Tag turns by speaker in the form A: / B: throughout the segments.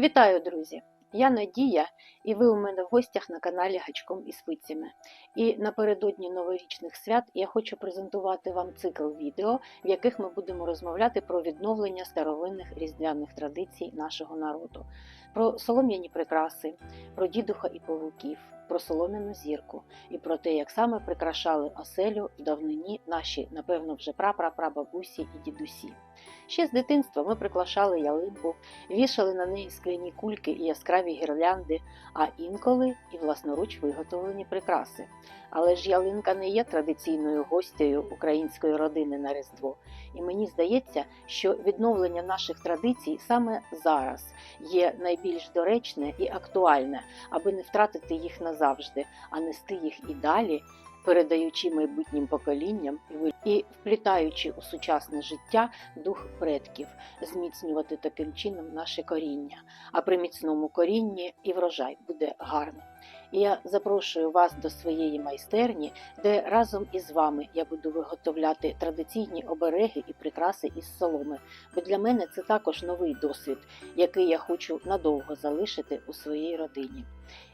A: Вітаю, друзі! Я Надія, і ви у мене в гостях на каналі Гачком і спицями. І напередодні новорічних свят я хочу презентувати вам цикл відео, в яких ми будемо розмовляти про відновлення старовинних різдвяних традицій нашого народу, про солом'яні прикраси, про дідуха і павуків, про солом'яну зірку і про те, як саме прикрашали оселю в давнині наші, напевно, вже прапрапрабабусі і дідусі. Ще з дитинства ми приклашали ялинку, вішали на неї скляні кульки і яскраві гірлянди, а інколи і власноруч виготовлені прикраси. Але ж ялинка не є традиційною гостею української родини на Різдво. І мені здається, що відновлення наших традицій саме зараз є найбільш доречне і актуальне, аби не втратити їх назавжди, а нести їх і далі, передаючи майбутнім поколінням і вплітаючи у сучасне життя дух предків, зміцнювати таким чином наше коріння. А при міцному корінні і врожай буде гарним. І я запрошую вас до своєї майстерні, де разом із вами я буду виготовляти традиційні обереги і прикраси із соломи. Бо для мене це також новий досвід, який я хочу надовго залишити у своїй родині.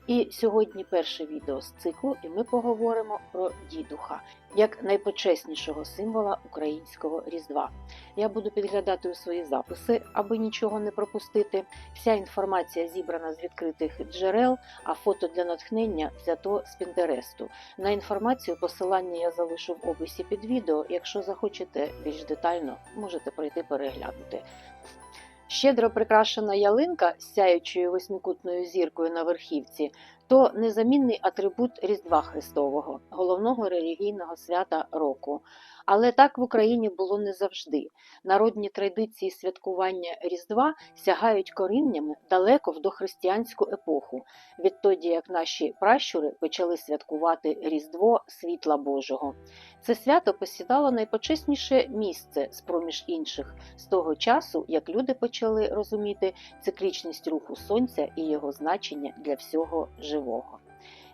A: І сьогодні перше відео з циклу, і ми поговоримо про дідуха як найпочеснішого символа українського різдва. Я буду підглядати у свої записи, аби нічого не пропустити. Вся інформація зібрана з відкритих джерел, а фото для натхнення взято з Пінтересту. На інформацію посилання я залишу в описі під відео. Якщо захочете більш детально, можете пройти переглянути. Щедро прикрашена ялинка з сяючою восьмикутною зіркою на верхівці то незамінний атрибут Різдва Христового, головного релігійного свята року. Але так в Україні було не завжди. Народні традиції святкування Різдва сягають коріннями далеко в дохристиянську епоху, відтоді як наші пращури почали святкувати Різдво світла Божого. Це свято посідало найпочесніше місце з проміж інших з того часу, як люди почали розуміти циклічність руху сонця і його значення для всього живого.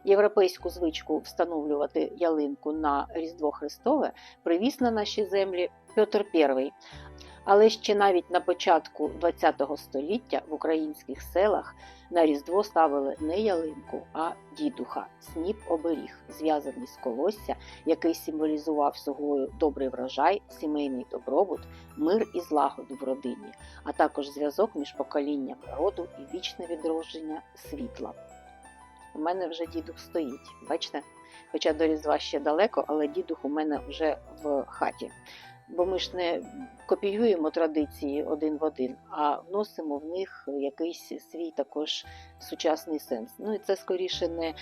A: Європейську звичку встановлювати ялинку на Різдво Христове привіз на наші землі Петр І. Але ще навіть на початку ХХ століття в українських селах на Різдво ставили не ялинку, а дідуха, сніп оберіг, зв'язаний з колосся, який символізував собою добрий врожай, сімейний добробут, мир і злагоду в родині, а також зв'язок між поколіннями роду і вічне відродження світла. У мене вже дідух стоїть, бачите? Хоча до Різдва ще далеко, але дідух у мене вже в хаті. Бо ми ж не копіюємо традиції один в один, а вносимо в них якийсь свій також сучасний сенс. Ну і це скоріше не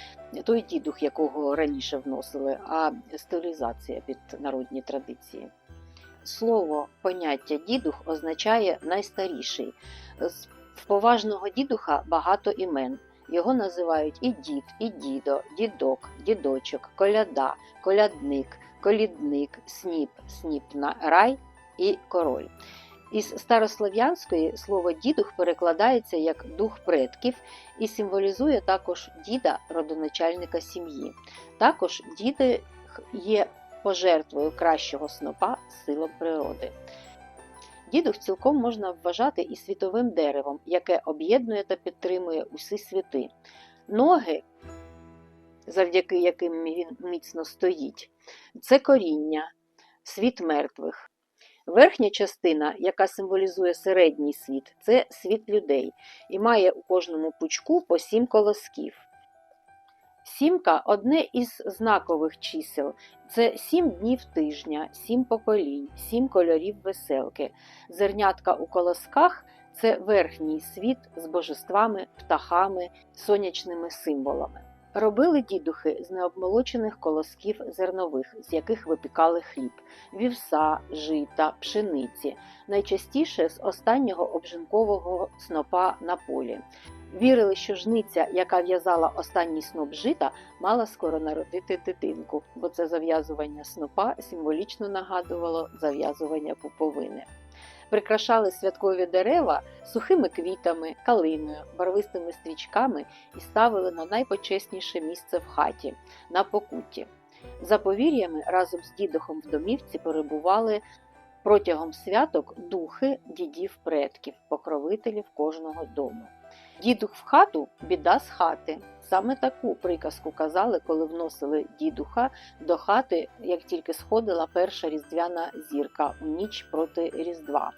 A: той дідух, якого раніше вносили, а стилізація під народні традиції. Слово поняття дідух означає найстаріший. З- поважного дідуха багато імен. Його називають і дід, і дідо, дідок, дідочок, коляда, колядник, колідник, сніп, сніпна, рай і король. Із старослов'янської слово дідух перекладається як дух предків і символізує також діда, родоначальника сім'ї. Також діди є пожертвою кращого снопа силам природи. Дідух цілком можна вважати і світовим деревом, яке об'єднує та підтримує усі світи. Ноги, завдяки яким він міцно стоїть, це коріння, світ мертвих. Верхня частина, яка символізує середній світ, це світ людей і має у кожному пучку по сім колосків. Сімка одне із знакових чисел. Це сім днів тижня, сім поколінь, сім кольорів веселки. Зернятка у колосках це верхній світ з божествами, птахами, сонячними символами. Робили дідухи з необмолочених колосків зернових, з яких випікали хліб, вівса, жита, пшениці, найчастіше з останнього обжинкового снопа на полі. Вірили, що жниця, яка в'язала останній сноп жита, мала скоро народити дитинку, бо це зав'язування снопа символічно нагадувало зав'язування пуповини. Прикрашали святкові дерева сухими квітами, калиною, барвистими стрічками і ставили на найпочесніше місце в хаті на покутті. За повір'ями, разом з дідухом в домівці перебували протягом святок духи дідів предків, покровителів кожного дому. Дідух в хату біда з хати. Саме таку приказку казали, коли вносили дідуха до хати, як тільки сходила перша різдвяна зірка у ніч проти Різдва.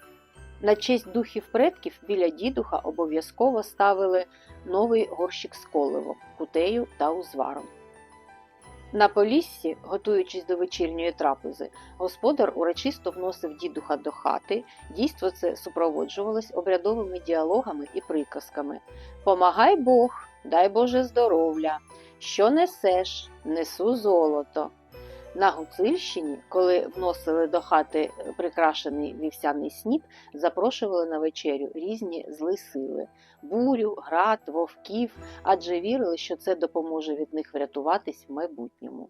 A: На честь духів предків біля дідуха обов'язково ставили новий горщик з коливом, кутею та узваром. На поліссі, готуючись до вечірньої трапези, господар урочисто вносив дідуха до хати. Дійство це супроводжувалось обрядовими діалогами і приказками. Помагай Бог, дай Боже здоров'я, що несеш, несу золото. На Гуцильщині, коли вносили до хати прикрашений вівсяний сніп, запрошували на вечерю різні зли сили бурю, град, вовків, адже вірили, що це допоможе від них врятуватись в майбутньому.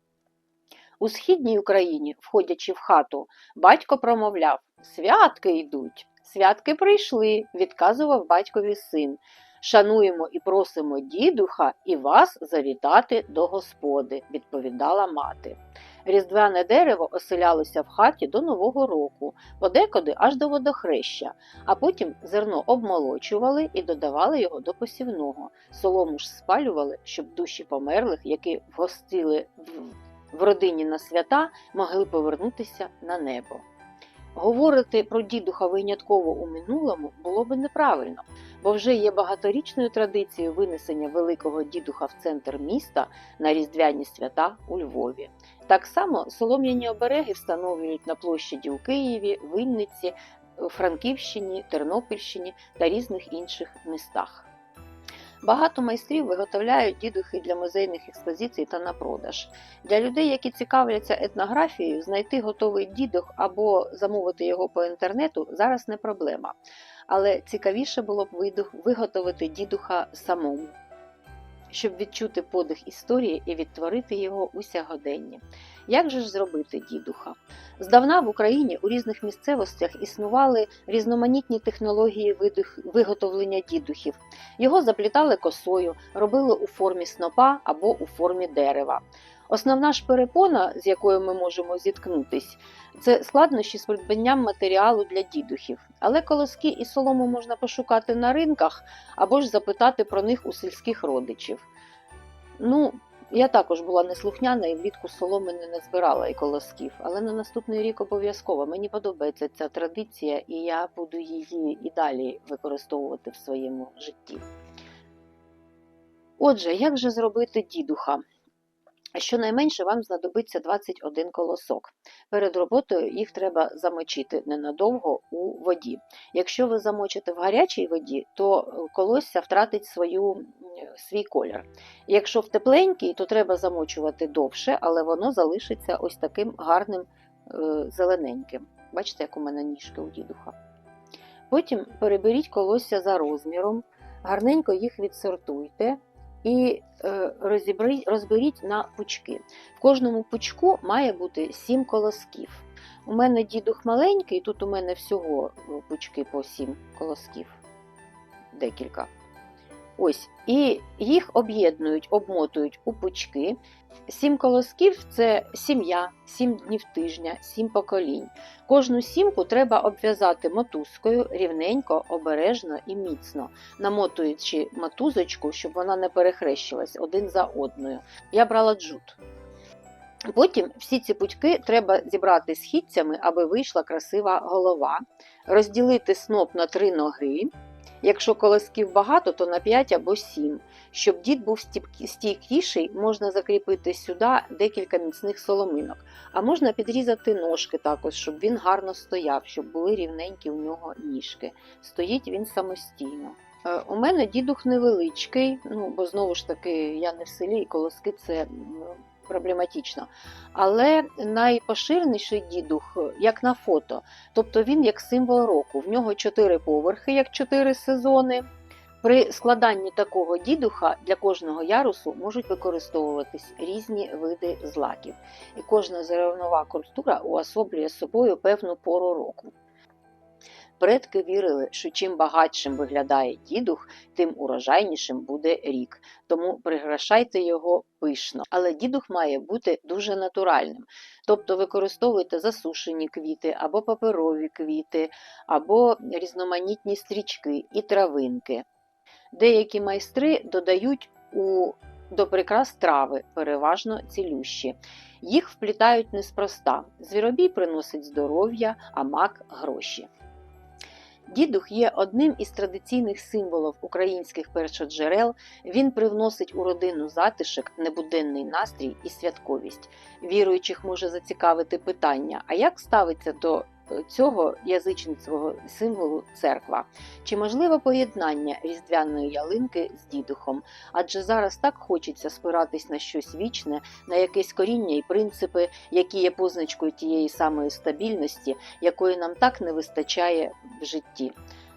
A: У східній Україні, входячи в хату, батько промовляв Святки йдуть, святки прийшли, відказував батькові син. Шануємо і просимо дідуха і вас завітати до господи, відповідала мати. Різдвяне дерево оселялося в хаті до Нового року, подекуди аж до водохреща, а потім зерно обмолочували і додавали його до посівного. Солому ж спалювали, щоб душі померлих, які вгостили в родині на свята, могли повернутися на небо. Говорити про дідуха винятково у минулому було би неправильно, бо вже є багаторічною традицією винесення великого дідуха в центр міста на різдвяні свята у Львові. Так само солом'яні обереги встановлюють на площаді у Києві, Винниці, Франківщині, Тернопільщині та різних інших містах. Багато майстрів виготовляють дідухи для музейних експозицій та на продаж. Для людей, які цікавляться етнографією, знайти готовий дідух або замовити його по інтернету зараз не проблема. Але цікавіше було б виготовити дідуха самому щоб відчути подих історії і відтворити його у сягоденні. Як же ж зробити дідуха? Здавна в Україні у різних місцевостях існували різноманітні технології виготовлення дідухів. Його заплітали косою, робили у формі снопа або у формі дерева. Основна ж перепона, з якою ми можемо зіткнутись, це складнощі з придбанням матеріалу для дідухів. Але колоски і солому можна пошукати на ринках або ж запитати про них у сільських родичів. Ну, я також була неслухняна і влітку соломи не збирала і колосків, але на наступний рік обов'язково мені подобається ця традиція, і я буду її і далі використовувати в своєму житті. Отже, як же зробити дідуха? Щонайменше вам знадобиться 21 колосок. Перед роботою їх треба замочити ненадовго у воді. Якщо ви замочите в гарячій воді, то е, колосся втратить свою, свій колір. Якщо в тепленькій, то треба замочувати довше, але воно залишиться ось таким гарним е, зелененьким. Бачите, як у мене ніжки у дідуха. Потім переберіть колосся за розміром, гарненько їх відсортуйте і е, розберіть на пучки. В кожному пучку має бути 7 колосків. У мене дідух маленький, тут у мене всього ну, пучки по 7 колосків, декілька. Ось, І їх об'єднують, обмотують у пучки. Сім колосків це сім'я, сім днів тижня, сім поколінь. Кожну сімку треба обв'язати мотузкою рівненько, обережно і міцно, намотуючи мотузочку, щоб вона не перехрещилась один за одною. Я брала джут. Потім всі ці пучки треба зібрати східцями, аби вийшла красива голова, розділити сноп на три ноги. Якщо колосків багато, то на 5 або 7. Щоб дід був стійкіший, можна закріпити сюди декілька міцних соломинок, а можна підрізати ножки також, щоб він гарно стояв, щоб були рівненькі у нього ніжки. Стоїть він самостійно. Е, у мене дідух невеличкий, ну бо знову ж таки я не в селі, і колоски це проблематично. Але найпоширеніший дідух, як на фото, тобто він як символ року. В нього чотири поверхи, як чотири сезони. При складанні такого дідуха для кожного ярусу можуть використовуватись різні види злаків, і кожна зернова культура уособлює собою певну пору року. Предки вірили, що чим багатшим виглядає дідух, тим урожайнішим буде рік. Тому прикрашайте його пишно. Але дідух має бути дуже натуральним. Тобто використовуйте засушені квіти, або паперові квіти, або різноманітні стрічки і травинки. Деякі майстри додають у до прикрас трави, переважно цілющі. Їх вплітають неспроста. Звіробій приносить здоров'я, а мак гроші. Дідух є одним із традиційних символів українських першоджерел. Він привносить у родину затишок, небуденний настрій і святковість. Віруючих може зацікавити питання: а як ставиться до цього язичницького символу церква? Чи можливо поєднання різдвяної ялинки з дідухом? Адже зараз так хочеться спиратись на щось вічне, на якесь коріння і принципи, які є позначкою тієї самої стабільності, якої нам так не вистачає в житті.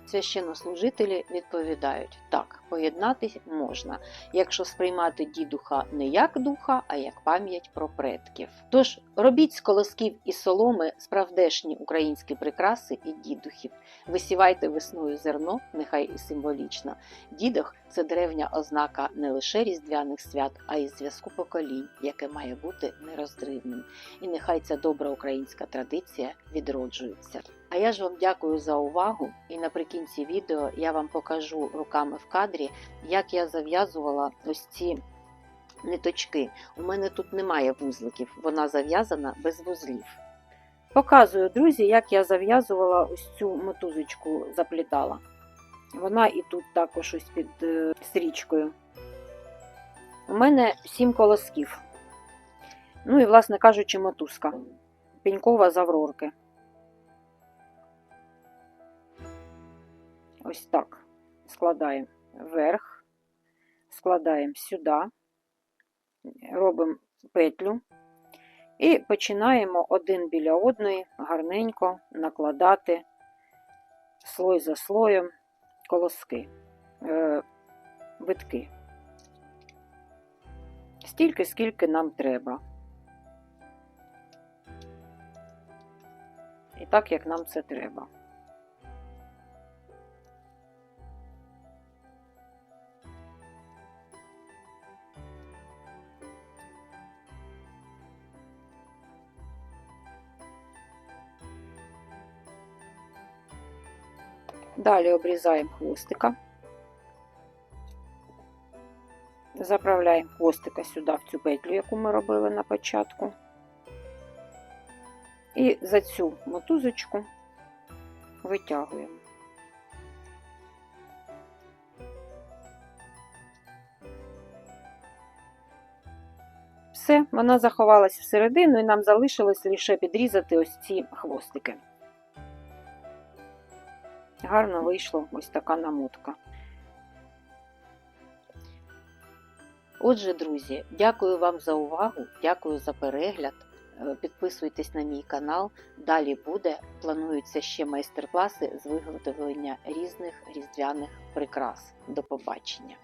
A: Священнослужителі відповідають: так, поєднатись можна, якщо сприймати дідуха не як духа, а як пам'ять про предків. Тож робіть з колосків і соломи справдешні українські прикраси і дідухів. Висівайте весною зерно, нехай і символічно. Дідух це древня ознака не лише різдвяних свят, а й зв'язку поколінь, яке має бути нерозривним. І нехай ця добра українська традиція відроджується. А я ж вам дякую за увагу, і наприкінці відео я вам покажу руками в кадрі, як я зав'язувала ось ці ниточки. У мене тут немає вузликів, вона зав'язана без вузлів. Показую, друзі, як я зав'язувала ось цю мотузочку, заплітала. Вона і тут також ось під е, стрічкою. У мене сім колосків. Ну і, власне кажучи, мотузка. Пенькова з аврорки. Ось так. Складаємо вверх, складаємо сюди, робимо петлю і починаємо один біля одної гарненько накладати слой за слоєм колоски, е, витки. Стільки, скільки нам треба. І так, як нам це треба. Далі обрізаємо хвостика. Заправляємо хвостика сюди в цю петлю, яку ми робили на початку. І за цю мотузочку витягуємо. Все, вона заховалася всередину, і нам залишилось лише підрізати ось ці хвостики. Гарно вийшла ось така намотка. Отже, друзі, дякую вам за увагу, дякую за перегляд. Е, Підписуйтесь на мій канал. Далі буде. Плануються ще майстер-класи з виготовлення різних різдвяних прикрас. До побачення!